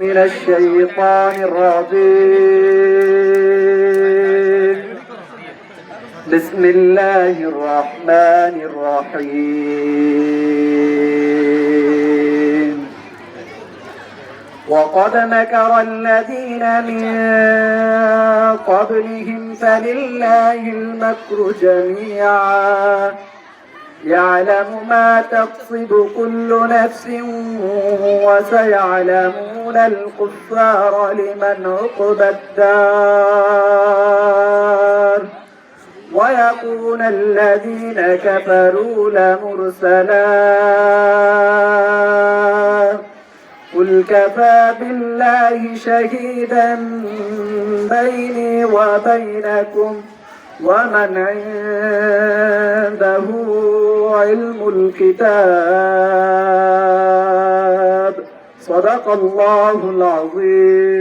من الشيطان الرجيم. بسم الله الرحمن الرحيم. وقد مكر الذين من قبلهم فلله المكر جميعا. يعلم ما تكسب كل نفس وسيعلمون الكفار لمن عقبى الدار. ويكون الذين كفروا لمرسلا. قل كفى بالله شهيدا بيني وبينكم ومن عنده علم الكتاب. صدق الله العظيم.